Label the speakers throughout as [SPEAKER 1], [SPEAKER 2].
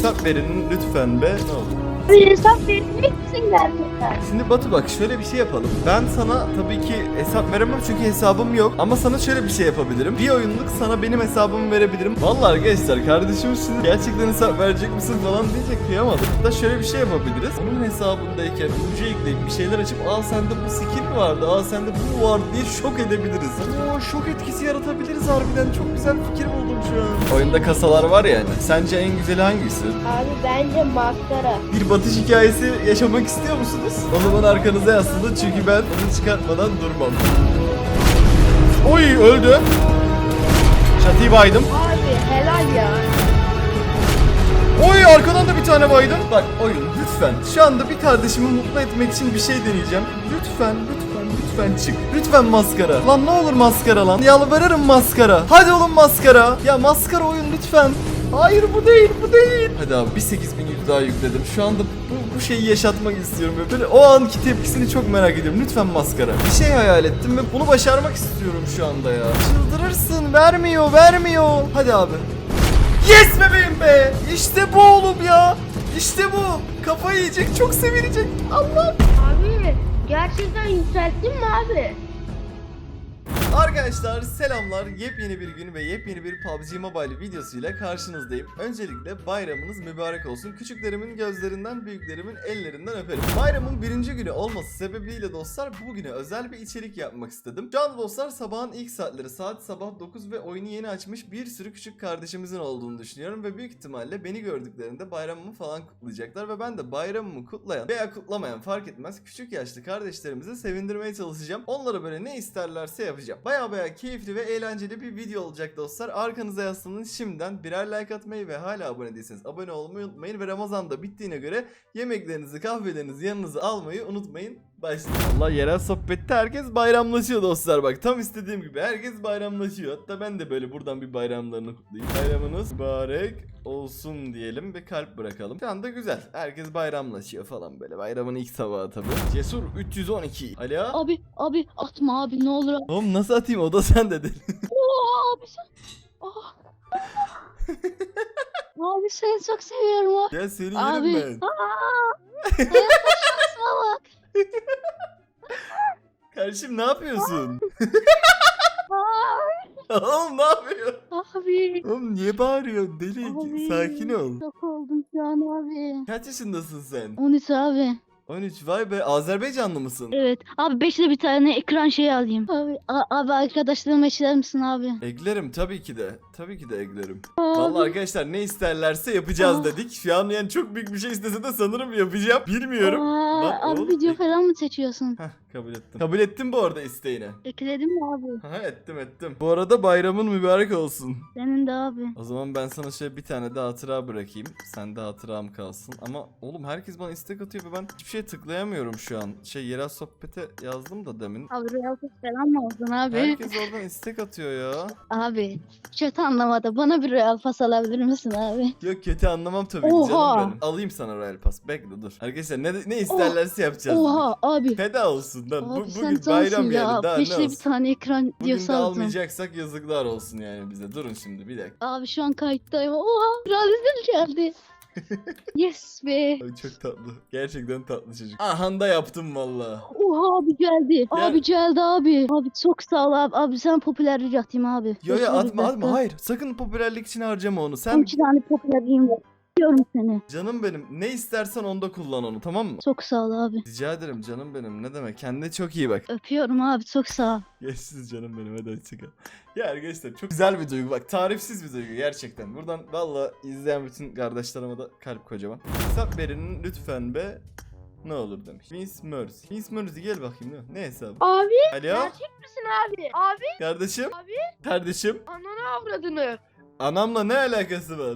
[SPEAKER 1] Hesap verin lütfen be. Ne olur.
[SPEAKER 2] Bir hesap verecek misin gerçekten?
[SPEAKER 1] Şimdi Batu bak şöyle bir şey yapalım. Ben sana tabii ki hesap veremem çünkü hesabım yok. Ama sana şöyle bir şey yapabilirim. Bir oyunluk sana benim hesabımı verebilirim. Vallahi arkadaşlar kardeşim şimdi gerçekten hesap verecek misin falan diyecek kıyamadım. Da şöyle bir şey yapabiliriz. Onun hesabındayken ucu ekleyip bir şeyler açıp al sende bu skin vardı, al sende bu vardı diye şok edebiliriz. Oo şok etkisi yaratabiliriz harbiden. Çok güzel fikir buldum. Oyunda kasalar var yani. Sence en güzeli hangisi?
[SPEAKER 2] Abi bence maskara.
[SPEAKER 1] Bir batış hikayesi yaşamak istiyor musunuz? O zaman arkanıza yaslanın çünkü ben onu çıkartmadan durmam. Oy öldü. Çatıyı baydım.
[SPEAKER 2] Abi helal ya.
[SPEAKER 1] Oy arkadan da bir tane baydım. Bak oyun lütfen. Şu anda bir kardeşimi mutlu etmek için bir şey deneyeceğim. Lütfen lütfen lütfen çık. Lütfen maskara. Lan ne olur maskara lan. Yalvarırım maskara. Hadi oğlum maskara. Ya maskara oyun lütfen. Hayır bu değil bu değil. Hadi abi bir 8100 daha yükledim. Şu anda bu, bu şeyi yaşatmak istiyorum. ve Böyle o anki tepkisini çok merak ediyorum. Lütfen maskara. Bir şey hayal ettim ve bunu başarmak istiyorum şu anda ya. Çıldırırsın. Vermiyor vermiyor. Hadi abi. Yes bebeğim be! İşte bu oğlum ya! İşte bu! Kafayı yiyecek, çok sevinecek. Allah!
[SPEAKER 2] Gerçekten yükselttin mi abi?
[SPEAKER 1] Arkadaşlar selamlar. Yepyeni bir gün ve yepyeni bir PUBG Mobile videosuyla karşınızdayım. Öncelikle bayramınız mübarek olsun. Küçüklerimin gözlerinden, büyüklerimin ellerinden öperim. Bayramın birinci günü olması sebebiyle dostlar bugüne özel bir içerik yapmak istedim. Şu anda dostlar sabahın ilk saatleri saat sabah 9 ve oyunu yeni açmış bir sürü küçük kardeşimizin olduğunu düşünüyorum ve büyük ihtimalle beni gördüklerinde bayramımı falan kutlayacaklar ve ben de bayramımı kutlayan veya kutlamayan fark etmez küçük yaşlı kardeşlerimizi sevindirmeye çalışacağım. Onlara böyle ne isterlerse yapacağım. Baya baya keyifli ve eğlenceli bir video olacak dostlar. Arkanıza yaslanın şimdiden birer like atmayı ve hala abone değilseniz abone olmayı unutmayın ve Ramazan da bittiğine göre yemeklerinizi kahvelerinizi yanınıza almayı unutmayın. Başlayalım. Allah yerel sohbette herkes bayramlaşıyor dostlar bak tam istediğim gibi herkes bayramlaşıyor. Hatta ben de böyle buradan bir bayramlarını kutlayayım. Bayramınız mübarek olsun diyelim ve kalp bırakalım. Şu anda güzel. Herkes bayramlaşıyor falan böyle. Bayramın ilk sabahı tabii. Cesur 312. Alo.
[SPEAKER 3] Abi abi atma abi ne olur.
[SPEAKER 1] Oğlum nasıl atayım o da sen dedin.
[SPEAKER 3] Oo, abi sen. Ah. abi seni çok seviyorum abi.
[SPEAKER 1] Gel seni yerim ben.
[SPEAKER 3] Aa. Bak.
[SPEAKER 1] Kardeşim ne yapıyorsun? Oğlum ne yapıyorsun?
[SPEAKER 3] Abi.
[SPEAKER 1] Oğlum niye bağırıyorsun deli?
[SPEAKER 3] Abi.
[SPEAKER 1] Sakin ol.
[SPEAKER 3] Çok oldum şu an abi.
[SPEAKER 1] Kaç yaşındasın sen?
[SPEAKER 3] 13 abi.
[SPEAKER 1] 13 vay be Azerbaycanlı mısın?
[SPEAKER 3] Evet. Abi 5'le bir tane ekran şey alayım. Abi, a- abi arkadaşlarıma ekler misin abi?
[SPEAKER 1] Eklerim tabii ki de. Tabii ki de eklerim. Vallahi arkadaşlar ne isterlerse yapacağız
[SPEAKER 3] Ah.
[SPEAKER 1] dedik. Şu an yani çok büyük bir şey istese de sanırım yapacağım. Bilmiyorum.
[SPEAKER 3] Aa,
[SPEAKER 1] Lan
[SPEAKER 3] abi
[SPEAKER 1] oğlum,
[SPEAKER 3] video
[SPEAKER 1] ek-
[SPEAKER 3] falan mı seçiyorsun?
[SPEAKER 1] Heh kabul ettim. Kabul ettim bu arada isteğini.
[SPEAKER 3] Ekledim mi abi?
[SPEAKER 1] Ha ettim ettim. Bu arada bayramın mübarek olsun.
[SPEAKER 3] Senin de abi.
[SPEAKER 1] O zaman ben sana şöyle bir tane de hatıra bırakayım. Sende hatıram kalsın. Ama oğlum herkes bana istek atıyor ve ben hiçbir şey tıklayamıyorum şu an. Şey yerel sohbete yazdım da demin.
[SPEAKER 3] Abi Real falan mı oldun abi?
[SPEAKER 1] Herkes oradan istek atıyor ya.
[SPEAKER 3] Abi kötü anlamadı. Bana bir Real pas alabilir misin abi?
[SPEAKER 1] Yok kötü anlamam tabii ki
[SPEAKER 3] Oha.
[SPEAKER 1] canım benim. Alayım sana Royal Pass. Bekle dur. Arkadaşlar ne, ne isterlerse yapacağız.
[SPEAKER 3] Oha abi.
[SPEAKER 1] Feda olsun lan. Bu,
[SPEAKER 3] Abi sen
[SPEAKER 1] bugün bayram
[SPEAKER 3] cansın
[SPEAKER 1] yani
[SPEAKER 3] ya.
[SPEAKER 1] daha ne
[SPEAKER 3] Peşte bir
[SPEAKER 1] olsun.
[SPEAKER 3] tane ekran
[SPEAKER 1] Bugün de
[SPEAKER 3] diyorsa aldım.
[SPEAKER 1] almayacaksak yazıklar olsun yani bize. Durun şimdi bir dakika.
[SPEAKER 3] Abi şu an kayıttayım. Oha realizm geldi. Yes be.
[SPEAKER 1] Ay çok tatlı. Gerçekten tatlı çocuk. Ahanda yaptım valla.
[SPEAKER 3] Oha abi geldi.
[SPEAKER 1] Gel.
[SPEAKER 3] Abi geldi abi. Abi çok sağ ol abi. Abi sen popülerlik atayım abi.
[SPEAKER 1] Yo yo atma atma hayır. Sakın popülerlik için harcama onu. Sen
[SPEAKER 3] iki tane popülerliğim var. Diyorum seni.
[SPEAKER 1] canım benim ne istersen onda kullan onu tamam mı?
[SPEAKER 3] Çok sağ ol abi.
[SPEAKER 1] Rica ederim canım benim. Ne demek? Kendine çok iyi bak.
[SPEAKER 3] Öpüyorum abi çok sağ ol.
[SPEAKER 1] Geçsiz canım benim hadi hoşçakal. Ya arkadaşlar çok güzel bir duygu bak tarifsiz bir duygu gerçekten. Buradan valla izleyen bütün kardeşlerime de kalp kocaman. Hesap verin lütfen be. Ne olur demiş. Miss Mercy. Miss Mercy gel bakayım ne? Ne hesabı?
[SPEAKER 2] Abi
[SPEAKER 1] Alo?
[SPEAKER 2] gerçek misin abi? Abi
[SPEAKER 1] Kardeşim?
[SPEAKER 2] Abi?
[SPEAKER 1] Kardeşim?
[SPEAKER 2] ananı avradını.
[SPEAKER 1] Anamla ne alakası var?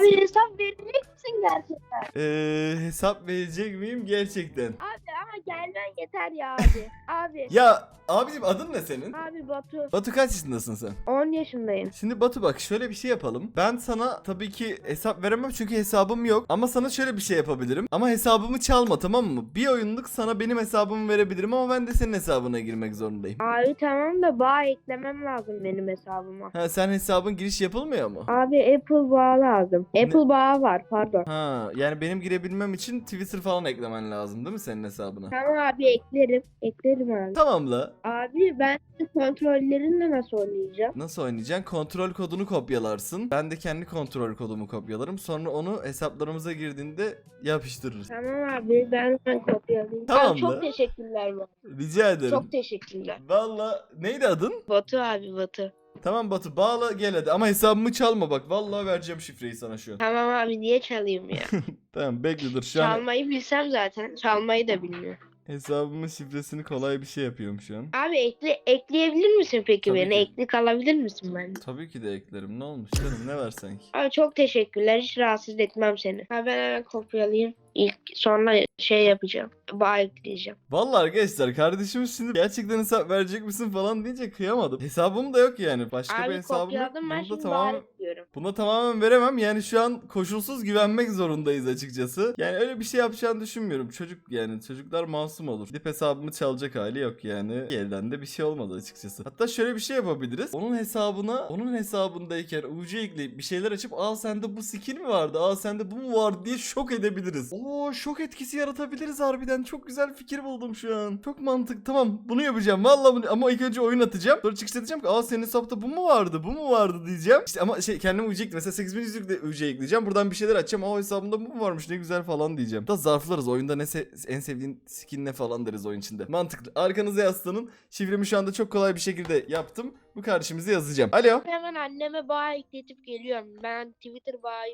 [SPEAKER 2] Bir hesap verecek misin gerçekten?
[SPEAKER 1] Eee hesap verecek miyim gerçekten?
[SPEAKER 2] Abi ama gelmen yeter ya abi. abi.
[SPEAKER 1] Ya abicim adın ne senin?
[SPEAKER 2] Abi Batu.
[SPEAKER 1] Batu kaç yaşındasın sen?
[SPEAKER 2] 10 yaşındayım.
[SPEAKER 1] Şimdi Batu bak şöyle bir şey yapalım. Ben sana tabii ki hesap veremem çünkü hesabım yok. Ama sana şöyle bir şey yapabilirim. Ama hesabımı çalma tamam mı? Bir oyunluk sana benim hesabımı verebilirim ama ben de senin hesabına girmek zorundayım.
[SPEAKER 2] Abi tamam da bağ eklemem lazım benim hesabıma.
[SPEAKER 1] Ha sen hesabın giriş yapılmıyor mu?
[SPEAKER 2] Abi Apple bağ lazım. Apple bağ var pardon.
[SPEAKER 1] Ha yani benim girebilmem için Twitter falan eklemen lazım değil mi senin hesabına?
[SPEAKER 2] Tamam abi eklerim. Eklerim abi.
[SPEAKER 1] Tamam la.
[SPEAKER 2] Abi ben kontrollerinle nasıl oynayacağım?
[SPEAKER 1] Nasıl oynayacaksın? Kontrol kodunu kopyalarsın. Ben de kendi kontrol kodumu kopyalarım. Sonra onu hesaplarımıza girdiğinde yapıştırırız.
[SPEAKER 2] Tamam abi ben hemen kopyalayayım.
[SPEAKER 1] Tamam
[SPEAKER 2] Abi çok
[SPEAKER 1] da.
[SPEAKER 2] teşekkürler Batu.
[SPEAKER 1] Rica ederim.
[SPEAKER 2] Çok teşekkürler.
[SPEAKER 1] Valla neydi adın?
[SPEAKER 2] Batu abi Batu.
[SPEAKER 1] Tamam Batu bağla gel hadi ama hesabımı çalma bak. Vallahi vereceğim şifreyi sana şu an.
[SPEAKER 2] Tamam abi niye çalayım ya?
[SPEAKER 1] Tamam bekle dur şu an
[SPEAKER 2] Çalmayı bilsem zaten. Çalmayı da bilmiyorum.
[SPEAKER 1] hesabımın şifresini kolay bir şey yapıyorum şu an.
[SPEAKER 2] Abi ekle, ekleyebilir misin peki
[SPEAKER 1] Tabii
[SPEAKER 2] beni?
[SPEAKER 1] ki.
[SPEAKER 2] Ekli kalabilir misin ben?
[SPEAKER 1] Tabii ki de eklerim ne olmuş canım ne var sanki.
[SPEAKER 2] Abi çok teşekkürler. Hiç rahatsız etmem seni. Ha ben hemen kopyalayayım. İlk sonra şey yapacağım. Bağ ekleyeceğim.
[SPEAKER 1] Vallahi arkadaşlar kardeşimiz şimdi gerçekten hesap verecek misin falan deyince kıyamadım. Hesabım da yok yani. Başka bir
[SPEAKER 2] Abi
[SPEAKER 1] hesabım yok.
[SPEAKER 2] kopyaladım ben
[SPEAKER 1] Bunu da
[SPEAKER 2] şimdi
[SPEAKER 1] tamamen
[SPEAKER 2] bağ ekliyorum.
[SPEAKER 1] Buna tamamen veremem. Yani şu an koşulsuz güvenmek zorundayız açıkçası. Yani öyle bir şey yapacağını düşünmüyorum. Çocuk yani çocuklar masum olur. Gidip hesabımı çalacak hali yok yani. Elden de bir şey olmadı açıkçası. Hatta şöyle bir şey yapabiliriz. Onun hesabına onun hesabındayken UC ekleyip bir şeyler açıp aa sende bu skin mi vardı? Aa sende bu mu vardı diye şok edebiliriz. Oo şok etkisi yaratabiliriz harbiden. Çok güzel fikir buldum şu an. Çok mantık. Tamam bunu yapacağım. Vallahi bunu ama ilk önce oyun atacağım. Sonra çıkışta diyeceğim ki aa senin hesapta bu mu vardı? Bu mu vardı diyeceğim. İşte ama şey kendimi UC Mesela 8100'lük de UC ekleyeceğim. Buradan bir şeyler açacağım. Aa hesabımda bu mu varmış ne güzel falan diyeceğim. Da zarflarız. Oyunda ne se- en sevdiğin skin ne falan deriz oyun içinde. Mantıklı. Arkanıza yaslanın. Şifremi şu anda çok kolay bir şekilde yaptım. Bu kardeşimize yazacağım. Alo.
[SPEAKER 2] Hemen anneme bağ ekletip geliyorum. Ben Twitter bağı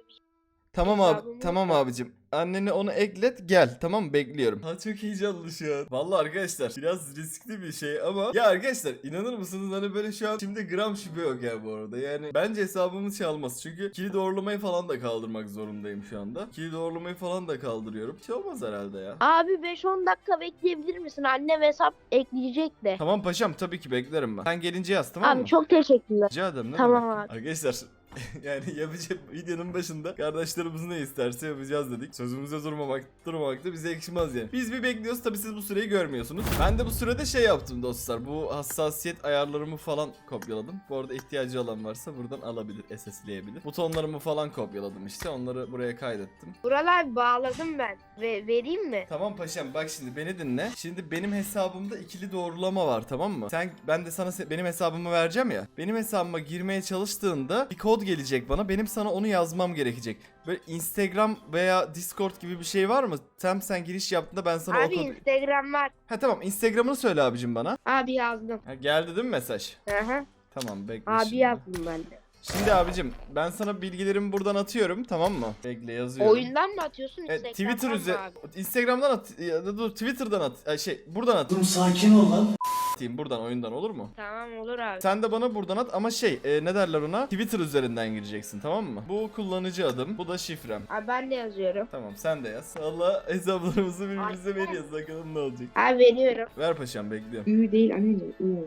[SPEAKER 1] Tamam abi. Tamam abicim. Annene onu eklet gel. Tamam mı? Bekliyorum. Ha çok heyecanlı şu an. Vallahi arkadaşlar biraz riskli bir şey ama ya arkadaşlar inanır mısınız hani böyle şu an şimdi gram şüphe yok ya bu arada. Yani bence hesabımı çalması. Çünkü kilit doğrulamayı falan da kaldırmak zorundayım şu anda. Kilit doğrulamayı falan da kaldırıyorum. Hiç olmaz herhalde ya.
[SPEAKER 2] Abi 5-10 dakika bekleyebilir misin? Annem hesap ekleyecek de.
[SPEAKER 1] Tamam paşam tabii ki beklerim ben. Sen gelince yaz tamam
[SPEAKER 2] Abi
[SPEAKER 1] mı?
[SPEAKER 2] çok teşekkürler.
[SPEAKER 1] Rica ederim
[SPEAKER 2] Tamam abi.
[SPEAKER 1] Arkadaşlar yani yapacak videonun başında kardeşlerimiz ne isterse yapacağız dedik. Sözümüze durmamak, durmamak da bize yakışmaz yani. Biz bir bekliyoruz tabi siz bu süreyi görmüyorsunuz. Ben de bu sürede şey yaptım dostlar. Bu hassasiyet ayarlarımı falan kopyaladım. Bu arada ihtiyacı olan varsa buradan alabilir, SS'leyebilir. Butonlarımı falan kopyaladım işte. Onları buraya kaydettim.
[SPEAKER 2] Buralar bağladım ben. Ve vereyim mi?
[SPEAKER 1] Tamam paşam bak şimdi beni dinle. Şimdi benim hesabımda ikili doğrulama var tamam mı? Sen ben de sana benim hesabımı vereceğim ya. Benim hesabıma girmeye çalıştığında bir kod gelecek bana. Benim sana onu yazmam gerekecek. Böyle Instagram veya Discord gibi bir şey var mı? Tam sen giriş yaptığında ben sana
[SPEAKER 2] Abi
[SPEAKER 1] o kodu...
[SPEAKER 2] Instagram var.
[SPEAKER 1] Ha tamam Instagram'ını söyle abicim bana.
[SPEAKER 2] Abi yazdım.
[SPEAKER 1] Ha, geldi değil mi mesaj?
[SPEAKER 2] Aha.
[SPEAKER 1] Tamam bekle
[SPEAKER 2] Abi
[SPEAKER 1] şimdi.
[SPEAKER 2] yazdım ben de.
[SPEAKER 1] Şimdi abicim ben sana bilgilerimi buradan atıyorum tamam mı? Bekle yazıyorum.
[SPEAKER 2] Oyundan mı atıyorsun?
[SPEAKER 1] Evet,
[SPEAKER 2] Instagram'dan
[SPEAKER 1] Twitter
[SPEAKER 2] mı
[SPEAKER 1] üzeri
[SPEAKER 2] abi?
[SPEAKER 1] Instagram'dan at ya da dur Twitter'dan at Ay, şey buradan at
[SPEAKER 4] Dur sakin ol lan.
[SPEAKER 1] atayım buradan oyundan olur mu?
[SPEAKER 2] Tamam olur abi.
[SPEAKER 1] Sen de bana buradan at ama şey e, ne derler ona Twitter üzerinden gireceksin tamam mı? Bu kullanıcı adım bu da şifrem.
[SPEAKER 2] Abi ben de yazıyorum.
[SPEAKER 1] Tamam sen de yaz. Allah hesaplarımızı birbirimize veriyoruz bakalım ne olacak.
[SPEAKER 2] Abi veriyorum.
[SPEAKER 1] Ver paşam bekliyorum.
[SPEAKER 2] Ü değil anneciğim. Ü.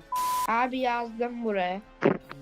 [SPEAKER 2] Abi yazdım buraya.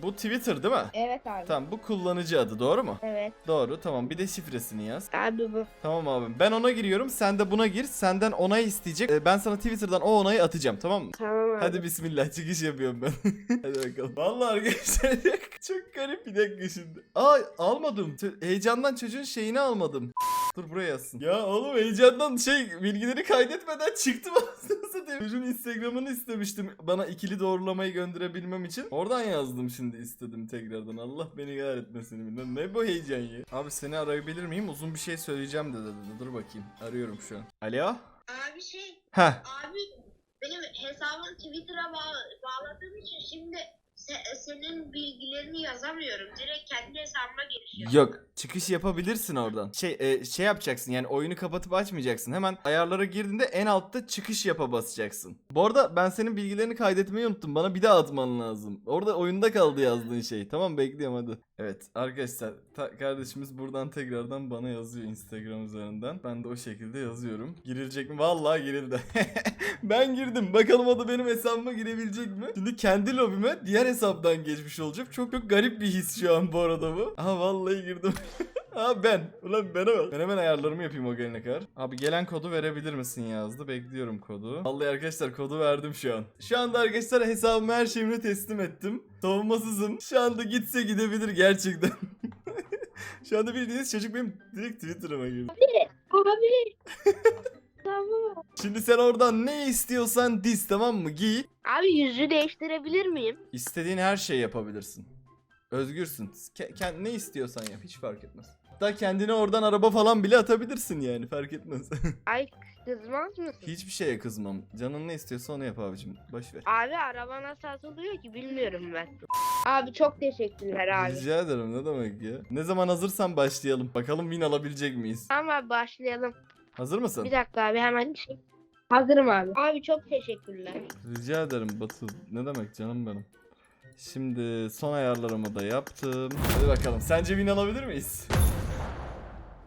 [SPEAKER 1] Bu Twitter değil mi?
[SPEAKER 2] Evet abi.
[SPEAKER 1] Tamam bu kullanıcı adı doğru mu?
[SPEAKER 2] Evet.
[SPEAKER 1] Doğru tamam bir de şifresini yaz.
[SPEAKER 2] Abi bu.
[SPEAKER 1] Tamam abim ben ona giriyorum sen de buna gir senden onay isteyecek. E, ben sana Twitter'dan o onayı atacağım tamam mı?
[SPEAKER 2] Tamam abi.
[SPEAKER 1] Hadi bismillah çıkış yapıyorum ben. Hadi bakalım. Vallahi arkadaşlar çok garip bir dakika şimdi. Aa almadım. Heyecandan çocuğun şeyini almadım. Dur buraya yazsın. Ya oğlum heyecandan şey bilgileri kaydetmeden çıktım aslında satayım. Çocuğun Instagram'ını istemiştim bana ikili doğrulamayı gönderebilmem için. Oradan yazdım şimdi istedim tekrardan. Allah beni kahretmesin. bilmem. Ne bu heyecan ya? Abi seni arayabilir miyim? Uzun bir şey söyleyeceğim de dedi. Dur bakayım. Arıyorum şu an. Alo?
[SPEAKER 5] Abi şey,
[SPEAKER 1] Heh.
[SPEAKER 5] abi benim hesabımı Twitter'a bağ- bağladığım için şimdi se- senin bilgilerini yazamıyorum. Direkt kendi hesabıma giriş yapıyorum.
[SPEAKER 1] Yok çıkış yapabilirsin oradan. Şey e, şey yapacaksın yani oyunu kapatıp açmayacaksın. Hemen ayarlara girdiğinde en altta çıkış yapa basacaksın. Bu arada ben senin bilgilerini kaydetmeyi unuttum. Bana bir daha atman lazım. Orada oyunda kaldı yazdığın şey. Tamam bekliyorum hadi. Evet arkadaşlar kardeşimiz buradan tekrardan bana yazıyor Instagram üzerinden. Ben de o şekilde yazıyorum. Girilecek mi? Vallahi girildi. ben girdim. Bakalım o da benim hesabıma girebilecek mi? Şimdi kendi lobime diğer hesaptan geçmiş olacak. Çok çok garip bir his şu an bu arada bu. Aha vallahi girdim. Aa ben. Ulan bana bak. Ben hemen ayarlarımı yapayım o gelene kadar. Abi gelen kodu verebilir misin yazdı. Bekliyorum kodu. Vallahi arkadaşlar kodu verdim şu an. Şu anda arkadaşlar hesabımı her şeyimi teslim ettim. Savunmasızım. Şu anda gitse gidebilir gerçekten. şu anda bildiğiniz çocuk benim direkt Twitter'ıma girdi.
[SPEAKER 2] Abi. tamam.
[SPEAKER 1] Şimdi sen oradan ne istiyorsan diz tamam mı? Giy.
[SPEAKER 2] Abi yüzü değiştirebilir miyim?
[SPEAKER 1] İstediğin her şeyi yapabilirsin. Özgürsün. Ke- kend- ne istiyorsan yap hiç fark etmez. Hatta kendine oradan araba falan bile atabilirsin yani fark etmez.
[SPEAKER 2] Ay kızmaz mısın?
[SPEAKER 1] Hiçbir şeye kızmam. Canın ne istiyorsa onu yap abicim. Boş ver.
[SPEAKER 2] Abi araba nasıl atılıyor ki bilmiyorum ben. Abi çok teşekkürler abi.
[SPEAKER 1] Rica ederim ne demek ya. Ne zaman hazırsan başlayalım. Bakalım win alabilecek miyiz?
[SPEAKER 2] Tamam abi başlayalım.
[SPEAKER 1] Hazır mısın?
[SPEAKER 2] Bir dakika abi hemen şey. Hazırım abi. Abi çok teşekkürler.
[SPEAKER 1] Rica ederim Batu. Ne demek canım benim. Şimdi son ayarlarımı da yaptım. Hadi bakalım. Sence win alabilir miyiz?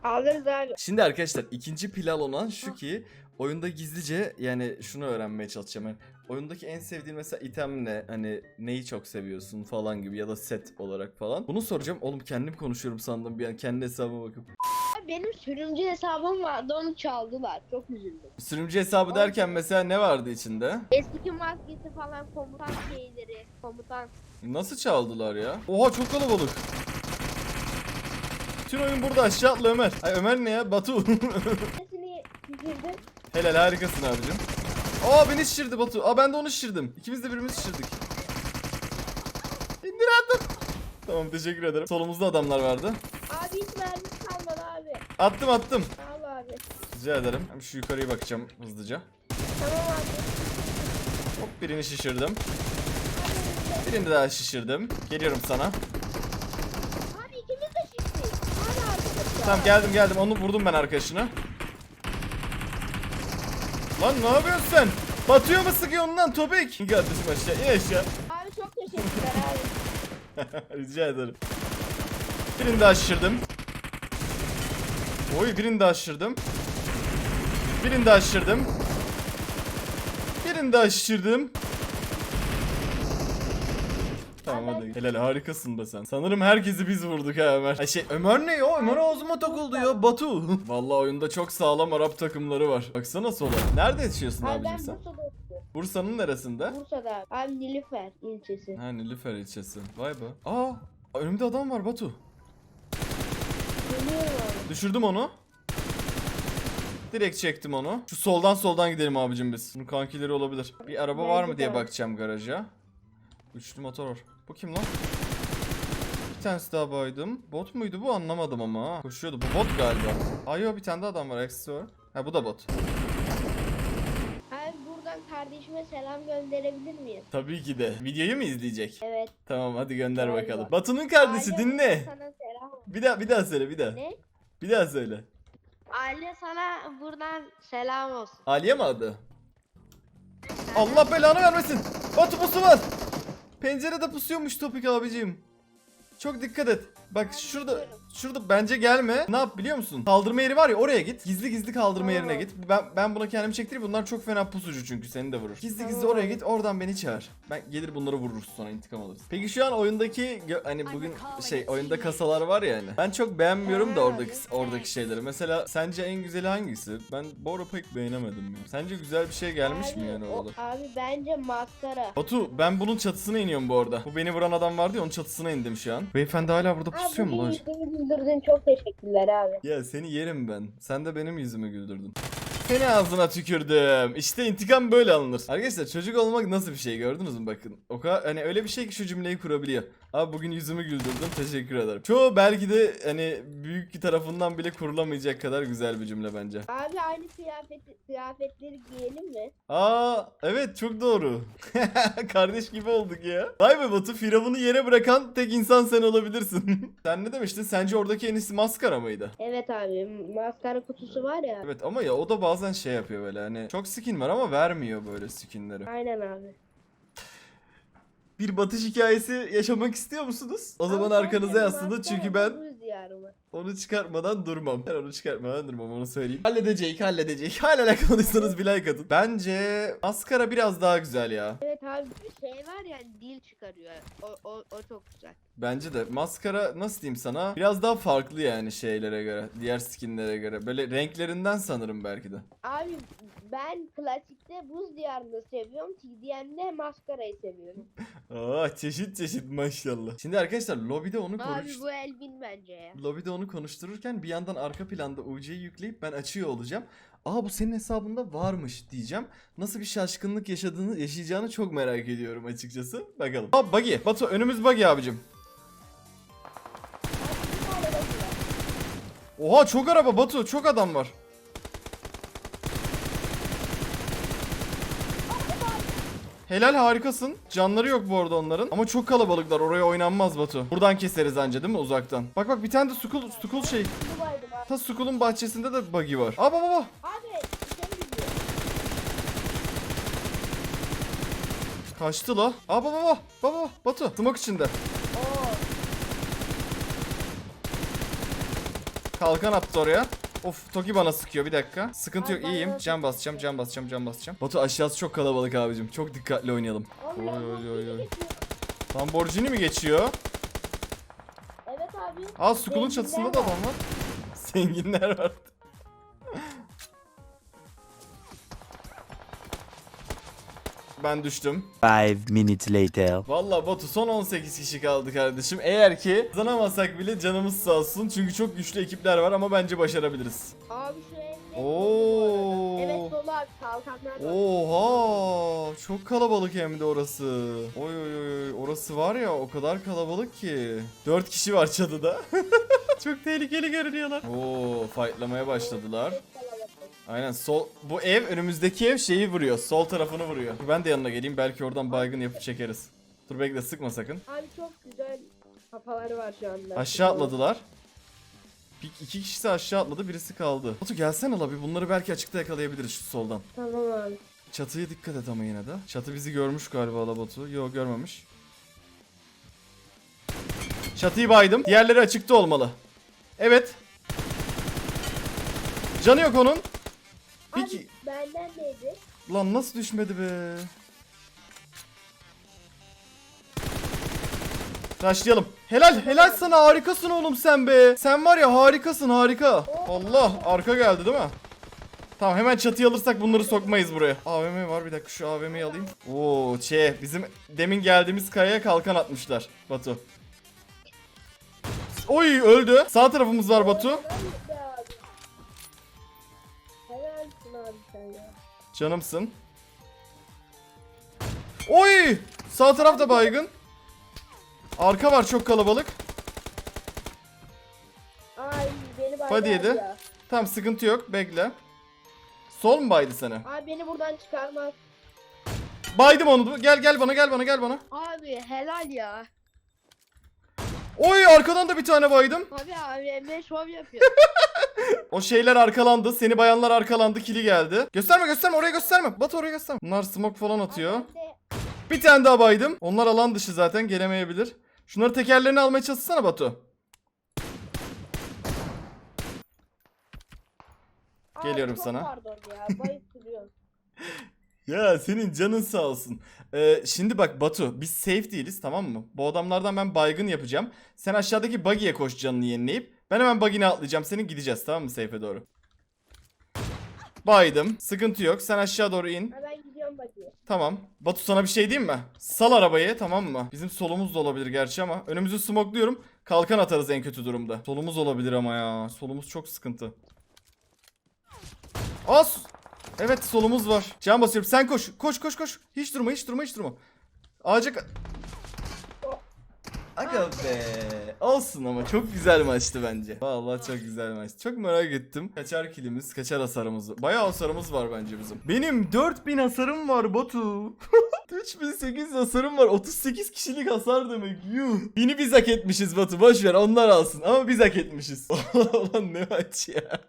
[SPEAKER 2] Alırız abi.
[SPEAKER 1] Şimdi arkadaşlar ikinci plan olan şu ki oyunda gizlice yani şunu öğrenmeye çalışacağım. Yani oyundaki en sevdiğin mesela item ne? Hani neyi çok seviyorsun falan gibi ya da set olarak falan. Bunu soracağım. Oğlum kendim konuşuyorum sandım bir an kendi hesabıma bakıp.
[SPEAKER 2] Benim sürümcü hesabım vardı onu çaldılar. Çok üzüldüm.
[SPEAKER 1] Sürümcü hesabı derken mesela ne vardı içinde?
[SPEAKER 2] Eski maskesi falan komutan şeyleri. Komutan.
[SPEAKER 1] Nasıl çaldılar ya? Oha çok kalabalık. Bütün oyun burada aşağı atla Ömer. Ay Ömer ne ya? Batu.
[SPEAKER 2] Düşürdüm.
[SPEAKER 1] Helal harikasın abicim. Aa beni şişirdi Batu. Aa ben de onu şişirdim. İkimiz de birimizi şişirdik. İndir attım. Tamam teşekkür ederim. Solumuzda adamlar vardı.
[SPEAKER 2] Abi hiç mermi kalmadı abi.
[SPEAKER 1] Attım attım.
[SPEAKER 2] Al abi.
[SPEAKER 1] Rica ederim. Hem şu yukarıya bakacağım hızlıca.
[SPEAKER 2] Tamam abi.
[SPEAKER 1] Hop birini şişirdim. Birini daha şişirdim. Geliyorum sana.
[SPEAKER 2] Abi ikimiz de şiştik. Hadi arkadaşlar.
[SPEAKER 1] Tamam geldim geldim. Onu vurdum ben arkadaşına. Lan ne yapıyorsun sen? Batıyor mu sıkıyorsun lan topik? İn kardeşim aşağı in aşağı.
[SPEAKER 2] Abi çok teşekkürler abi.
[SPEAKER 1] Rica ederim. Birini daha şişirdim. Oy birini daha şişirdim. Birini daha şişirdim. Birini daha şişirdim. Tamam hadi. Helal harikasın be sen. Sanırım herkesi biz vurduk ha Ömer. Ay şey Ömer ne ya? Ömer ağzıma takıldı ya. Batu. Vallahi oyunda çok sağlam Arap takımları var. Baksana sola. Nerede yaşıyorsun
[SPEAKER 2] Abi
[SPEAKER 1] abicim
[SPEAKER 2] ben
[SPEAKER 1] sen?
[SPEAKER 2] Bursa'da oturuyorum.
[SPEAKER 1] Bursa'nın neresinde?
[SPEAKER 2] Bursa'da abi. Abi Nilüfer ilçesi.
[SPEAKER 1] Ha Nilüfer ilçesi. Vay be. Aa önümde adam var Batu.
[SPEAKER 2] Geliyorum.
[SPEAKER 1] Düşürdüm onu. Direkt çektim onu. Şu soldan soldan gidelim abicim biz. Bunun kankileri olabilir. Bir araba var mı diye bakacağım garaja. Üçlü motor var. Bu kim lan? Bir tanesi daha baydım. Bot muydu bu anlamadım ama ha. Koşuyordu. Bu bot galiba. Ay yo bir tane daha adam var. Eksi var. Ha bu da bot.
[SPEAKER 2] Abi buradan kardeşime selam gönderebilir miyim?
[SPEAKER 1] Tabii ki de. Videoyu mu izleyecek?
[SPEAKER 2] Evet.
[SPEAKER 1] Tamam hadi gönder
[SPEAKER 2] Galiba.
[SPEAKER 1] bakalım. Batu'nun kardeşi
[SPEAKER 2] Ailem
[SPEAKER 1] dinle.
[SPEAKER 2] Sana selam.
[SPEAKER 1] Bir daha bir daha söyle bir daha.
[SPEAKER 2] Ne?
[SPEAKER 1] Bir daha söyle.
[SPEAKER 2] Aile sana buradan selam olsun.
[SPEAKER 1] Aliye mi adı? Allah belanı vermesin. Batu pusu var. Pencerede pusuyormuş Topik abicim. Çok dikkat et. Bak şurada şurada bence gelme. Ne yap biliyor musun? Kaldırma yeri var ya oraya git. Gizli gizli kaldırma yerine git. Ben ben buna kendimi çektireyim. Bunlar çok fena pusucu çünkü seni de vurur. Gizli gizli oraya git. Oradan beni çağır. Ben gelir bunları vururuz sonra intikam alırız. Peki şu an oyundaki hani bugün şey oyunda kasalar var ya hani. Ben çok beğenmiyorum da oradaki oradaki şeyleri. Mesela sence en güzeli hangisi? Ben bu ara pek beğenemedim ya. Sence güzel bir şey gelmiş
[SPEAKER 2] abi,
[SPEAKER 1] mi yani
[SPEAKER 2] o-
[SPEAKER 1] orada?
[SPEAKER 2] Abi bence maskara.
[SPEAKER 1] Batu ben bunun çatısına iniyorum bu arada. Bu beni vuran adam vardı ya onun çatısına indim şu an. Beyefendi hala burada pusuyor mu lan?
[SPEAKER 2] Abi beni güldürdün çok teşekkürler abi.
[SPEAKER 1] Ya seni yerim ben. Sen de benim yüzümü güldürdün. Seni ağzına tükürdüm. İşte intikam böyle alınır. Arkadaşlar çocuk olmak nasıl bir şey gördünüz mü bakın. O kadar hani öyle bir şey ki şu cümleyi kurabiliyor. Abi bugün yüzümü güldürdün teşekkür ederim. Çoğu belki de hani büyük tarafından bile kurulamayacak kadar güzel bir cümle bence.
[SPEAKER 2] Abi aynı kıyafet, kıyafetleri giyelim mi?
[SPEAKER 1] Aa evet çok doğru. Kardeş gibi olduk ya. Vay be Batu Firavun'u yere bırakan tek insan sen olabilirsin. sen ne demiştin? Sence oradaki en iyisi maskara mıydı?
[SPEAKER 2] Evet abi maskara kutusu var ya.
[SPEAKER 1] Evet ama ya o da bazen şey yapıyor böyle hani çok skin var ama vermiyor böyle skinleri.
[SPEAKER 2] Aynen abi.
[SPEAKER 1] bir batış hikayesi yaşamak istiyor musunuz? O zaman
[SPEAKER 2] Ama
[SPEAKER 1] arkanıza yaslanın çünkü ben? Onu çıkartmadan durmam. Ben onu çıkartmadan durmam onu söyleyeyim. Halledecek halledecek. Hala alakalıysanız bir like atın. Bence maskara biraz daha güzel ya.
[SPEAKER 2] Evet abi bir şey var ya dil çıkarıyor. O, o, o çok güzel.
[SPEAKER 1] Bence de maskara nasıl diyeyim sana biraz daha farklı yani şeylere göre diğer skinlere göre böyle renklerinden sanırım belki de.
[SPEAKER 2] Abi ben klasikte buz diyarını seviyorum. TDM'de maskarayı seviyorum.
[SPEAKER 1] Aa çeşit çeşit maşallah. Şimdi arkadaşlar lobide onu
[SPEAKER 2] abi bu Elvin bence ya.
[SPEAKER 1] lobide onu konuştururken bir yandan arka planda UC'yi yükleyip ben açıyor olacağım. Aa bu senin hesabında varmış diyeceğim. Nasıl bir şaşkınlık yaşadığını yaşayacağını çok merak ediyorum açıkçası. Bakalım. Aa buggy. Batu önümüz buggy abicim. Oha çok araba Batu çok adam var. Helal harikasın. Canları yok bu arada onların. Ama çok kalabalıklar. Oraya oynanmaz Batu. Buradan keseriz anca değil mi uzaktan? Bak bak bir tane de sukul, sukul şey. Ta sukulun bahçesinde de buggy var. Aa baba baba. Kaçtı la. Aa baba baba. Baba Batu. Smoke içinde.
[SPEAKER 2] Oo.
[SPEAKER 1] Kalkan attı oraya. Of Toki bana sıkıyor bir dakika. Sıkıntı yok iyiyim. Can basacağım, can basacağım, can basacağım. Batu aşağısı çok kalabalık abicim. Çok dikkatli oynayalım. Oy, oy, oy, oy.
[SPEAKER 2] geçiyor.
[SPEAKER 1] Lamborghini mi geçiyor?
[SPEAKER 2] Evet abi.
[SPEAKER 1] Aa
[SPEAKER 2] Zenginler
[SPEAKER 1] çatısında da
[SPEAKER 2] var.
[SPEAKER 1] adam var. Zenginler var. Ben düştüm.
[SPEAKER 4] Five minutes later.
[SPEAKER 1] Valla Batu son 18 kişi kaldı kardeşim. Eğer ki kazanamasak bile canımız sağ olsun. Çünkü çok güçlü ekipler var ama bence başarabiliriz.
[SPEAKER 2] Abi şu evde.
[SPEAKER 1] Oo.
[SPEAKER 2] Evet dolu abi kalkanlar var.
[SPEAKER 1] Oha! Çok kalabalık hem de orası. Oy oy oy oy. Orası var ya o kadar kalabalık ki. 4 kişi var çatıda. Çok tehlikeli görünüyorlar. Oo, fightlamaya başladılar. Aynen sol bu ev önümüzdeki ev şeyi vuruyor. Sol tarafını vuruyor. Ben de yanına geleyim belki oradan baygın yapıp çekeriz. Dur bekle sıkma sakın.
[SPEAKER 2] Abi çok güzel kafaları var şu anda.
[SPEAKER 1] Aşağı atladılar. Bir, iki kişisi aşağı atladı birisi kaldı. Batu gelsene la bir bunları belki açıkta yakalayabiliriz şu soldan.
[SPEAKER 2] Tamam abi.
[SPEAKER 1] Çatıya dikkat et ama yine de. Çatı bizi görmüş galiba la Batu. Yok görmemiş. Çatıyı baydım. Diğerleri açıkta olmalı. Evet. Canı yok onun.
[SPEAKER 2] Abi
[SPEAKER 1] Peki.
[SPEAKER 2] benden neydi?
[SPEAKER 1] Lan nasıl düşmedi be? Başlayalım. Helal helal sana harikasın oğlum sen be. Sen var ya harikasın harika. Allah arka geldi değil mi? Tamam hemen çatıyı alırsak bunları sokmayız buraya. AVM var bir dakika şu AVM'yi alayım. Oo şey bizim demin geldiğimiz kayaya kalkan atmışlar Batu. Oy öldü. Sağ tarafımız var Batu. Canımsın. Oy! Sağ tarafta baygın. Arka var çok kalabalık.
[SPEAKER 2] Ay beni baydı
[SPEAKER 1] Hadi yedi.
[SPEAKER 2] ya.
[SPEAKER 1] Tamam sıkıntı yok bekle. Sol mu baydı seni?
[SPEAKER 2] Abi beni buradan çıkarmaz.
[SPEAKER 1] Baydım onu. Gel gel bana gel bana gel bana.
[SPEAKER 2] Abi helal ya.
[SPEAKER 1] Oy arkadan da bir tane baydım.
[SPEAKER 2] Abi abi Emre şov yapıyor.
[SPEAKER 1] O şeyler arkalandı. Seni bayanlar arkalandı. Kili geldi. Gösterme gösterme oraya gösterme. Batu oraya gösterme. Bunlar smoke falan atıyor. Bir tane daha baydım. Onlar alan dışı zaten gelemeyebilir. Şunları tekerlerini almaya çalışsana Batu. Geliyorum
[SPEAKER 2] çok
[SPEAKER 1] sana.
[SPEAKER 2] Pardon ya bayıp.
[SPEAKER 1] Ya senin canın sağ olsun. Ee, şimdi bak Batu biz safe değiliz tamam mı? Bu adamlardan ben baygın yapacağım. Sen aşağıdaki buggy'e koş canını yenileyip. Ben hemen buggy'ne atlayacağım. Senin gideceğiz tamam mı safe'e doğru? Baydım. Sıkıntı yok. Sen aşağı doğru in.
[SPEAKER 2] Ha ben gidiyorum bakayım.
[SPEAKER 1] Tamam. Batu sana bir şey diyeyim mi? Sal arabayı tamam mı? Bizim solumuz da olabilir gerçi ama. Önümüzü smokluyorum. Kalkan atarız en kötü durumda. Solumuz olabilir ama ya. Solumuz çok sıkıntı. As! Evet solumuz var. Can basıyorum. Sen koş. Koş koş koş. Hiç durma hiç durma hiç durma. Ağaca... Aga be. Olsun ama çok güzel maçtı bence. Vallahi çok güzel maç. Çok merak ettim. Kaçar kilimiz, kaçar hasarımız. Bayağı hasarımız var bence bizim. Benim 4000 hasarım var Batu. 3800 hasarım var. 38 kişilik hasar demek. Yuh. Yeni biz hak etmişiz Batu. Boş ver onlar alsın. Ama biz hak etmişiz. Ulan ne maç ya.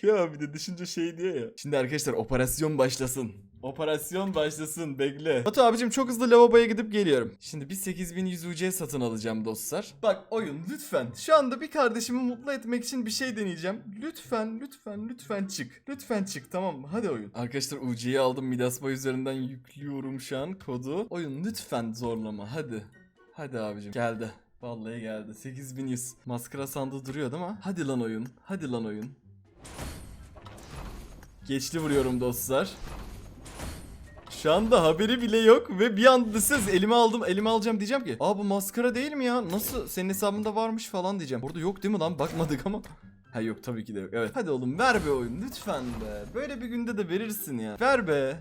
[SPEAKER 1] Kıyamam bir de düşünce şey diyor ya. Şimdi arkadaşlar operasyon başlasın. Operasyon başlasın bekle. Batu abicim çok hızlı lavaboya gidip geliyorum. Şimdi bir 8100 UC satın alacağım dostlar. Bak oyun lütfen. Şu anda bir kardeşimi mutlu etmek için bir şey deneyeceğim. Lütfen lütfen lütfen çık. Lütfen çık tamam mı? Hadi oyun. Arkadaşlar UC'yi aldım Midas Boy üzerinden yüklüyorum şu an kodu. Oyun lütfen zorlama hadi. Hadi abicim geldi. Vallahi geldi. 8100. Maskara sandığı duruyor değil mi? Hadi lan oyun. Hadi lan oyun. Geçli vuruyorum dostlar. Şu anda haberi bile yok ve bir anda siz elime aldım elime alacağım diyeceğim ki Aa bu maskara değil mi ya? Nasıl senin hesabında varmış falan diyeceğim. Burada yok değil mi lan? Bakmadık ama. Ha yok tabii ki de yok. Evet. Hadi oğlum ver be oyun lütfen be. Böyle bir günde de verirsin ya. Ver be.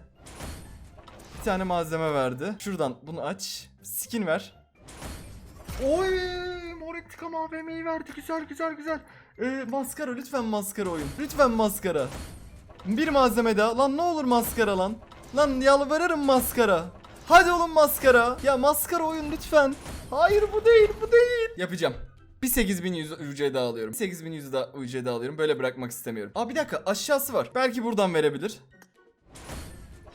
[SPEAKER 1] Bir tane malzeme verdi. Şuradan bunu aç. Skin ver. Oy mor intikam AVM'yi verdi. Güzel güzel güzel. Ee, Maskara lütfen maskara oyun. Lütfen maskara. Bir malzeme daha. Lan ne olur maskara lan. Lan yalvarırım maskara. Hadi oğlum maskara. Ya maskara oyun lütfen. Hayır bu değil bu değil. Yapacağım. Bir 8100 UC daha alıyorum. 8100 daha alıyorum. Böyle bırakmak istemiyorum. Aa bir dakika aşağısı var. Belki buradan verebilir.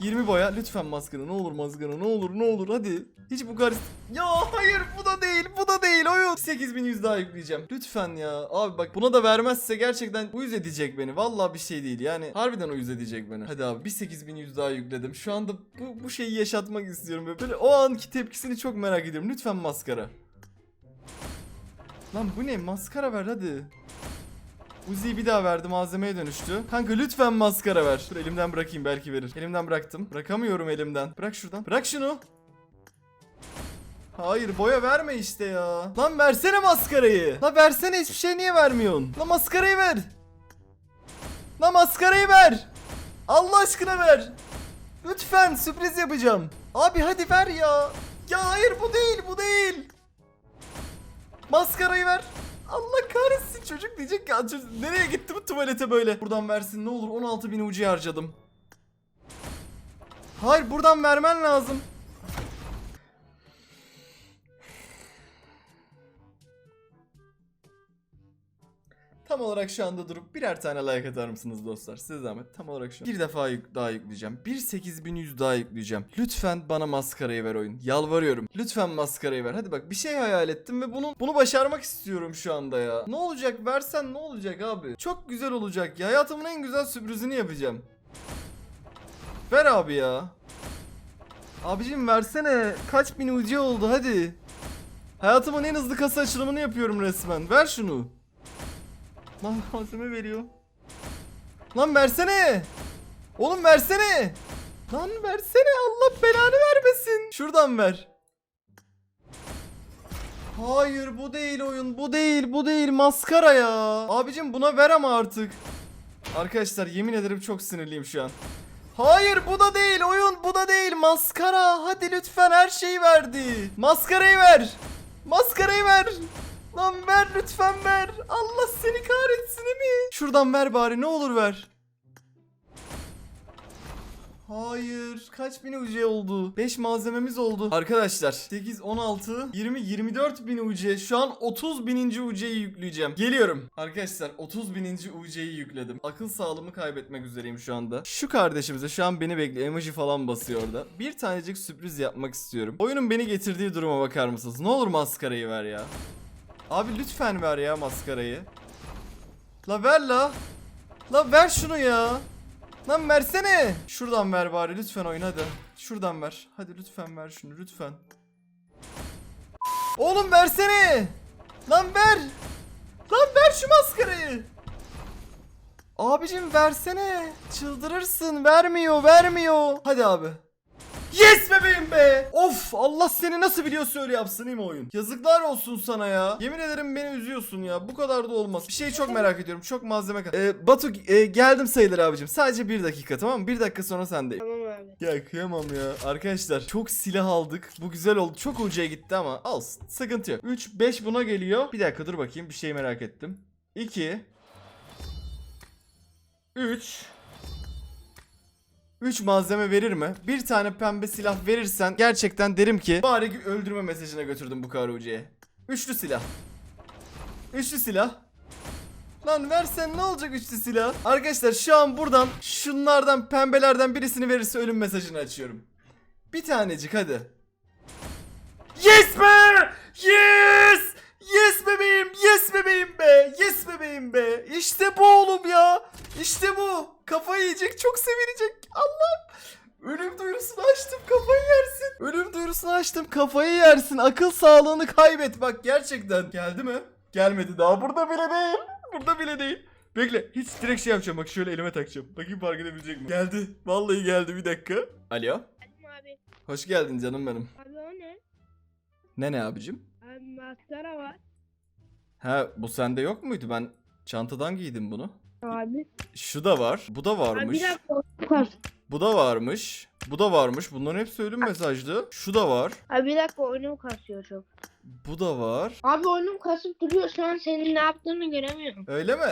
[SPEAKER 1] 20 boya lütfen maskara ne olur maskara ne olur ne olur hadi. Hiç bu kadar... Ya hayır bu da değil bu da değil oyun. 8100 daha yükleyeceğim. Lütfen ya. Abi bak buna da vermezse gerçekten uyuz edecek beni. Vallahi bir şey değil yani. Harbiden uyuz edecek beni. Hadi abi bir 8100 daha yükledim. Şu anda bu, bu şeyi yaşatmak istiyorum. Böyle, böyle o anki tepkisini çok merak ediyorum. Lütfen maskara. Lan bu ne? Maskara ver hadi. Uzi'yi bir daha verdi malzemeye dönüştü. Kanka lütfen maskara ver. Dur elimden bırakayım belki verir. Elimden bıraktım. Bırakamıyorum elimden. Bırak şuradan. Bırak şunu. Hayır boya verme işte ya. Lan versene maskarayı. La versene hiçbir şey niye vermiyorsun? La maskarayı ver. La maskarayı ver. Allah aşkına ver. Lütfen sürpriz yapacağım. Abi hadi ver ya. Ya hayır bu değil bu değil. Maskarayı ver. Allah çocuk diyecek ki "Aa, çocuk nereye gitti bu tuvalete böyle. Buradan versin ne olur 16 bin ucu harcadım. Hayır buradan vermen lazım. Tam olarak şu anda durup birer tane like atar mısınız dostlar? Size zahmet. Tam olarak şu an. Bir defa yük- daha yükleyeceğim. Bir 8100 daha yükleyeceğim. Lütfen bana maskarayı ver oyun. Yalvarıyorum. Lütfen maskarayı ver. Hadi bak bir şey hayal ettim ve bunu bunu başarmak istiyorum şu anda ya. Ne olacak? Versen ne olacak abi? Çok güzel olacak ya. Hayatımın en güzel sürprizini yapacağım. Ver abi ya. Abicim versene. Kaç bin ucu oldu hadi. Hayatımın en hızlı kasa açılımını yapıyorum resmen. Ver şunu. Lan malzeme veriyor. Lan versene. Oğlum versene. Lan versene Allah belanı vermesin. Şuradan ver. Hayır bu değil oyun bu değil bu değil maskara ya. Abicim buna ver ama artık. Arkadaşlar yemin ederim çok sinirliyim şu an. Hayır bu da değil oyun bu da değil maskara. Hadi lütfen her şeyi verdi. Maskarayı ver. Maskarayı ver. Lan ver lütfen ver. Allah seni kahretsin mi? Şuradan ver bari ne olur ver. Hayır. Kaç bin UC oldu? 5 malzememiz oldu. Arkadaşlar 8, 16, 20, 24 bin UC. Şu an 30 bininci UC'yi yükleyeceğim. Geliyorum. Arkadaşlar 30 bininci UC'yi yükledim. Akıl sağlığımı kaybetmek üzereyim şu anda. Şu kardeşimize şu an beni bekliyor. Emoji falan basıyor orada. Bir tanecik sürpriz yapmak istiyorum. Oyunun beni getirdiği duruma bakar mısınız? Ne olur maskarayı ver ya. Abi lütfen ver ya maskarayı. La ver la. La ver şunu ya. Lan versene. Şuradan ver bari lütfen oyun hadi. Şuradan ver. Hadi lütfen ver şunu lütfen. Oğlum versene. Lan ver. Lan ver şu maskarayı. Abicim versene. Çıldırırsın. Vermiyor vermiyor. Hadi abi. Yes bebeğim be. Of Allah seni nasıl biliyorsa öyle yapsın değil mi oyun? Yazıklar olsun sana ya. Yemin ederim beni üzüyorsun ya. Bu kadar da olmaz. Bir şeyi çok merak ediyorum. Çok malzeme kal- Ee, Batu e, geldim sayılır abicim. Sadece bir dakika tamam mı? Bir dakika sonra sendeyim.
[SPEAKER 2] Tamam abi.
[SPEAKER 1] Ya kıyamam ya. Arkadaşlar çok silah aldık. Bu güzel oldu. Çok ucuya gitti ama alsın. Sıkıntı yok. 3, 5 buna geliyor. Bir dakika dur bakayım. Bir şey merak ettim. 2 3 3 malzeme verir mi? Bir tane pembe silah verirsen gerçekten derim ki bari öldürme mesajına götürdüm bu kadar ucuya. Üçlü silah. Üçlü silah. Lan versen ne olacak üçlü silah? Arkadaşlar şu an buradan şunlardan pembelerden birisini verirse ölüm mesajını açıyorum. Bir tanecik hadi. Yes be! Yes! Yes bebeğim, yes bebeğim be, yes bebeğim be. İşte bu oğlum ya. İşte bu. Kafayı yiyecek, çok sevinecek. Allah. Ölüm duyurusunu açtım, kafayı yersin. Ölüm duyurusunu açtım, kafayı yersin. Akıl sağlığını kaybet bak gerçekten. Geldi mi? Gelmedi daha. Burada bile değil. Burada bile değil. Bekle. Hiç direkt şey yapacağım. Bak şöyle elime takacağım. Bakayım fark edebilecek mi? Geldi. Vallahi geldi bir dakika. Alo.
[SPEAKER 2] Abi.
[SPEAKER 1] Hoş geldin canım benim.
[SPEAKER 2] Abi o ne?
[SPEAKER 1] Ne ne abicim?
[SPEAKER 2] Abi maskara var.
[SPEAKER 1] Ha bu sende yok muydu? Ben çantadan giydim bunu.
[SPEAKER 2] Abi.
[SPEAKER 1] Şu da var. Bu da
[SPEAKER 2] Abi
[SPEAKER 1] varmış.
[SPEAKER 2] bir dakika. Kas.
[SPEAKER 1] Bu da varmış. Bu da varmış. Bunların hepsi ölüm mesajlı. Şu da var.
[SPEAKER 2] Abi bir dakika oyunum kasıyor çok.
[SPEAKER 1] Bu da var.
[SPEAKER 2] Abi oyunum kasıp duruyor şu an senin ne yaptığını göremiyorum.
[SPEAKER 1] Öyle mi?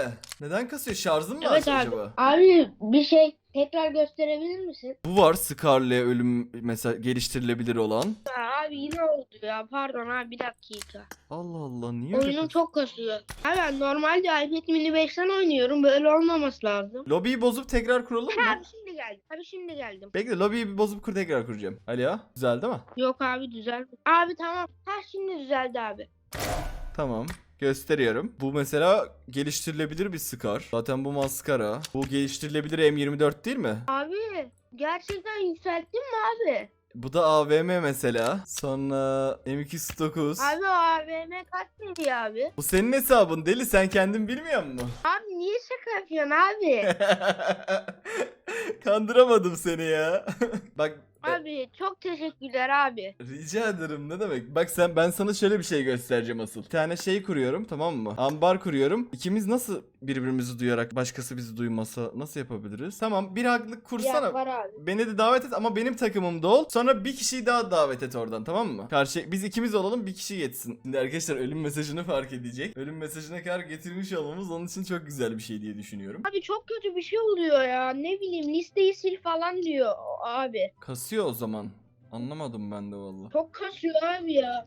[SPEAKER 1] Neden kasıyor? Şarjın mı
[SPEAKER 2] Evet abi.
[SPEAKER 1] acaba?
[SPEAKER 2] Abi bir şey tekrar gösterebilir misin?
[SPEAKER 1] Bu var Scarlet ölüm mesela geliştirilebilir olan.
[SPEAKER 2] Abi yine oldu ya pardon abi bir dakika.
[SPEAKER 1] Allah Allah niye öyle?
[SPEAKER 2] Oyunum
[SPEAKER 1] kasıyor?
[SPEAKER 2] çok kasıyor. Abi ben normalde iPad mini 5'ten oynuyorum böyle olmaması lazım.
[SPEAKER 1] Lobiyi bozup tekrar kuralım mı?
[SPEAKER 2] Abi şimdi geldim. Abi şimdi geldim.
[SPEAKER 1] Bekle lobiyi bir bozup kur tekrar kuracağım. Ali Güzel değil mi?
[SPEAKER 2] Yok abi düzel. Abi tamam. Ha şimdi düzeldi abi.
[SPEAKER 1] Tamam. Gösteriyorum. Bu mesela geliştirilebilir bir Scar. Zaten bu maskara. Bu geliştirilebilir M24 değil mi?
[SPEAKER 2] Abi gerçekten yükselttin mi abi?
[SPEAKER 1] Bu da AVM mesela. Sonra M209.
[SPEAKER 2] Abi o AVM kaç dedi abi?
[SPEAKER 1] Bu senin hesabın deli sen kendin bilmiyor musun?
[SPEAKER 2] Abi niye şaka yapıyorsun abi?
[SPEAKER 1] Kandıramadım seni ya. Bak
[SPEAKER 2] abi çok teşekkürler abi.
[SPEAKER 1] Rica ederim ne demek. Bak sen ben sana şöyle bir şey göstereceğim asıl. Bir tane şey kuruyorum tamam mı? Ambar kuruyorum. İkimiz nasıl birbirimizi duyarak başkası bizi duymasa nasıl yapabiliriz? Tamam bir haklık kursana.
[SPEAKER 2] Ya var abi.
[SPEAKER 1] Beni de davet et ama benim takımımda ol. Sonra bir kişiyi daha davet et oradan tamam mı? Karşı biz ikimiz olalım bir kişi geçsin. Şimdi arkadaşlar ölüm mesajını fark edecek. Ölüm mesajına kadar getirmiş olmamız onun için çok güzel bir şey diye düşünüyorum.
[SPEAKER 2] Abi çok kötü bir şey oluyor ya. Ne bileyim listeyi sil falan diyor abi.
[SPEAKER 1] Kasıyor o zaman. Anlamadım ben de valla.
[SPEAKER 2] Çok kasıyor abi ya.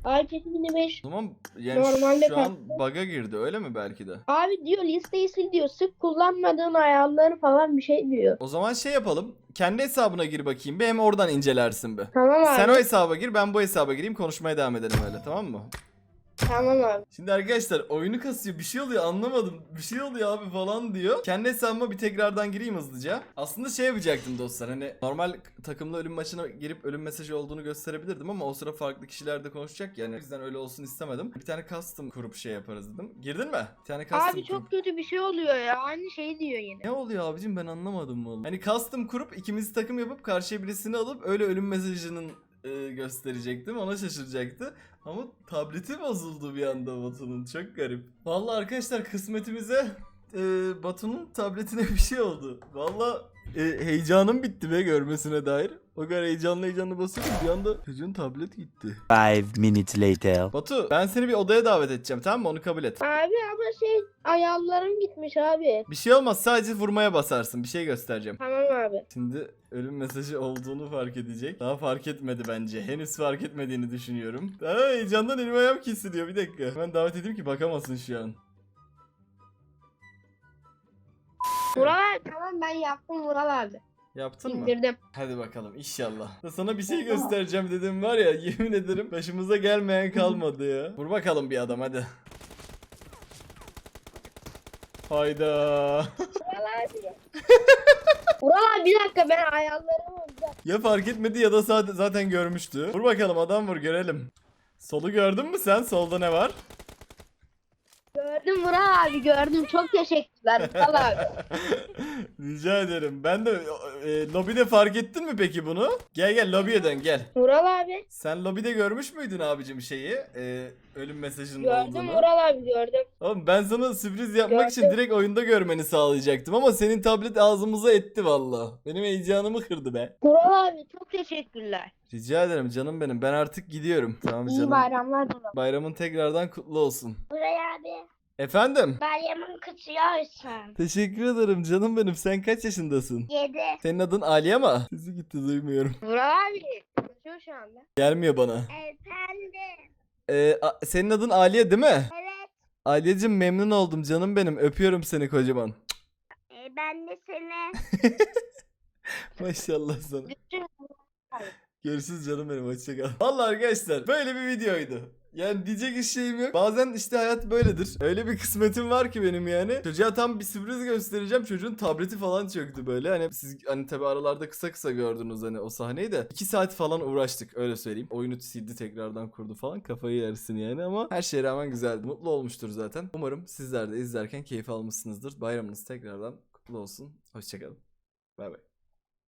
[SPEAKER 2] iPad mini 5.
[SPEAKER 1] O zaman yani
[SPEAKER 2] Normalde
[SPEAKER 1] şu an
[SPEAKER 2] kastı.
[SPEAKER 1] bug'a girdi öyle mi belki de?
[SPEAKER 2] Abi diyor listeyi sil diyor. Sık kullanmadığın ayarları falan bir şey diyor.
[SPEAKER 1] O zaman şey yapalım. Kendi hesabına gir bakayım bir hem oradan incelersin be.
[SPEAKER 2] Tamam abi.
[SPEAKER 1] Sen o hesaba gir ben bu hesaba gireyim konuşmaya devam edelim öyle tamam mı?
[SPEAKER 2] Tamam abi.
[SPEAKER 1] Şimdi arkadaşlar oyunu kasıyor bir şey oluyor anlamadım. Bir şey oluyor abi falan diyor. Kendi hesabıma bir tekrardan gireyim hızlıca. Aslında şey yapacaktım dostlar hani normal takımla ölüm maçına girip ölüm mesajı olduğunu gösterebilirdim ama o sıra farklı kişiler de konuşacak yani. O yüzden öyle olsun istemedim. Bir tane custom kurup şey yaparız dedim. Girdin mi? Bir tane custom
[SPEAKER 2] Abi
[SPEAKER 1] kurup-
[SPEAKER 2] çok kötü bir şey oluyor ya. Aynı şey diyor yine.
[SPEAKER 1] Ne oluyor abicim ben anlamadım oğlum. Hani custom kurup ikimiz takım yapıp karşıya birisini alıp öyle ölüm mesajının e, gösterecektim. Ona şaşıracaktı. Ama tableti bozuldu bir anda Batu'nun. Çok garip. Vallahi arkadaşlar kısmetimize e, Batu'nun tabletine bir şey oldu. Vallahi e, heyecanım bitti be görmesine dair. O kadar heyecanlı heyecanlı basıyordum bir anda çocuğun tablet gitti.
[SPEAKER 4] Five minutes later.
[SPEAKER 1] Batu ben seni bir odaya davet edeceğim tamam mı onu kabul et.
[SPEAKER 2] Abi ama şey ayarlarım gitmiş abi.
[SPEAKER 1] Bir şey olmaz sadece vurmaya basarsın bir şey göstereceğim.
[SPEAKER 2] Tamam abi.
[SPEAKER 1] Şimdi ölüm mesajı olduğunu fark edecek. Daha fark etmedi bence. Henüz fark etmediğini düşünüyorum. Aa, heyecandan elim ayağım kesiliyor. Bir dakika. Ben davet edeyim ki bakamasın şu an.
[SPEAKER 2] Vural abi tamam ben yaptım Vural abi.
[SPEAKER 1] Yaptın mı?
[SPEAKER 2] İndirdim.
[SPEAKER 1] Hadi bakalım inşallah. Sana bir şey göstereceğim dedim var ya yemin ederim başımıza gelmeyen kalmadı ya. Vur bakalım bir adam hadi. Hayda.
[SPEAKER 2] Vural abi. Vural abi bir dakika ben ayarlarımı.
[SPEAKER 1] Ya fark etmedi ya da zaten, zaten görmüştü. Vur bakalım adam vur görelim. Solu gördün mü sen? Solda ne var?
[SPEAKER 2] Gördüm Vural abi gördüm. Çok teşekkürler Vural abi.
[SPEAKER 1] Rica ederim. Ben de e, lobide fark ettin mi peki bunu? Gel gel lobiye dön gel.
[SPEAKER 2] Vural abi.
[SPEAKER 1] Sen lobide görmüş müydün abicim şeyi? E, ölüm mesajının
[SPEAKER 2] Gördüm
[SPEAKER 1] olduğunu.
[SPEAKER 2] Vural abi gördüm.
[SPEAKER 1] Oğlum ben sana sürpriz yapmak için
[SPEAKER 2] Gördüm.
[SPEAKER 1] direkt oyunda görmeni sağlayacaktım ama senin tablet ağzımıza etti valla. Benim heyecanımı kırdı be.
[SPEAKER 2] Vural abi çok teşekkürler.
[SPEAKER 1] Rica ederim canım benim. Ben artık gidiyorum. Tamam
[SPEAKER 2] İyi
[SPEAKER 1] canım.
[SPEAKER 2] bayramlar Vural.
[SPEAKER 1] Bayramın tekrardan kutlu olsun.
[SPEAKER 2] Vural abi.
[SPEAKER 1] Efendim?
[SPEAKER 2] Bayramın kutluyorsun.
[SPEAKER 1] Teşekkür ederim canım benim. Sen kaç yaşındasın?
[SPEAKER 2] Yedi.
[SPEAKER 1] Senin adın Ali ama. Sizi gitti duymuyorum.
[SPEAKER 2] Vural abi. Konuşuyor şu anda.
[SPEAKER 1] Gelmiyor bana.
[SPEAKER 2] Efendim.
[SPEAKER 1] Ee, a- senin adın Aliye değil mi?
[SPEAKER 2] Evet.
[SPEAKER 1] Aileciğim memnun oldum canım benim. Öpüyorum seni kocaman.
[SPEAKER 5] E, ben de seni.
[SPEAKER 1] Maşallah sana.
[SPEAKER 2] Görüşürüz.
[SPEAKER 1] Görüşürüz canım benim hoşçakal. Vallahi arkadaşlar böyle bir videoydu. Yani diyecek hiç şeyim yok. Bazen işte hayat böyledir. Öyle bir kısmetim var ki benim yani. Çocuğa tam bir sürpriz göstereceğim. Çocuğun tableti falan çöktü böyle. Hani siz hani tabi aralarda kısa kısa gördünüz hani o sahneyi de. 2 saat falan uğraştık öyle söyleyeyim. Oyunu sildi tekrardan kurdu falan. Kafayı yersin yani ama her şeye rağmen güzeldi. Mutlu olmuştur zaten. Umarım sizler de izlerken keyif almışsınızdır. Bayramınız tekrardan kutlu olsun. Hoşçakalın. Bay bay.